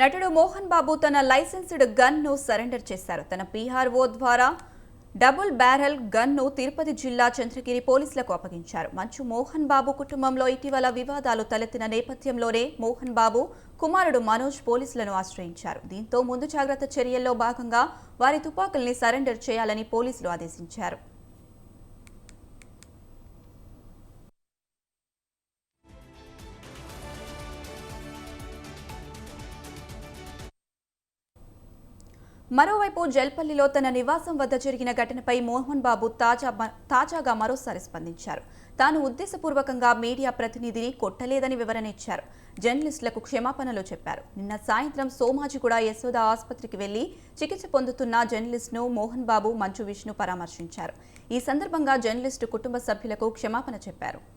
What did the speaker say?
నటుడు మోహన్ బాబు తన licensed gun surrender చేశారు. తన పీఆర్ఓ ద్వారా డబుల్ బ్యారెల్ గన్ను తిరుపతి జిల్లా చంద్రగిరి పోలీసులకు అప్పగించారు. మంచు మోహన్ బాబు కుటుంబంలో ఇటీవల వివాదాలు తలెత్తిన నేపథ్యంలోనే మోహన్ బాబు కుమారుడు మనోజ్ పోలీసులను ఆశ్రయించారు. దీంతో ముందు జాగ్రత్త చర్యల్లో భాగంగా వారి తుపాకుల్ని సరెండర్ చేయాలని పోలీసులు ఆదేశించారు. మరోవైపు జల్పల్లిలో తన నివాసం వద్ద జరిగిన ఘటనపై మోహన్ బాబు తాజా తాజాగా మరోసారి స్పందించారు. తాను ఉద్దేశపూర్వకంగా మీడియా ప్రతినిధిని కొట్టలేదని వివరణ ఇచ్చారు. జర్నలిస్టులకు క్షమాపణలు చెప్పారు. నిన్న సాయంత్రం సోమాజిగూడ యశోద ఆసుపత్రికి వెళ్ళి చికిత్స పొందుతున్న జర్నలిస్ట్ను మోహన్ బాబు మంచు విష్ణు పరామర్శించారు. ఈ సందర్భంగా జర్నలిస్టు కుటుంబ సభ్యులకు క్షమాపణ చెప్పారు.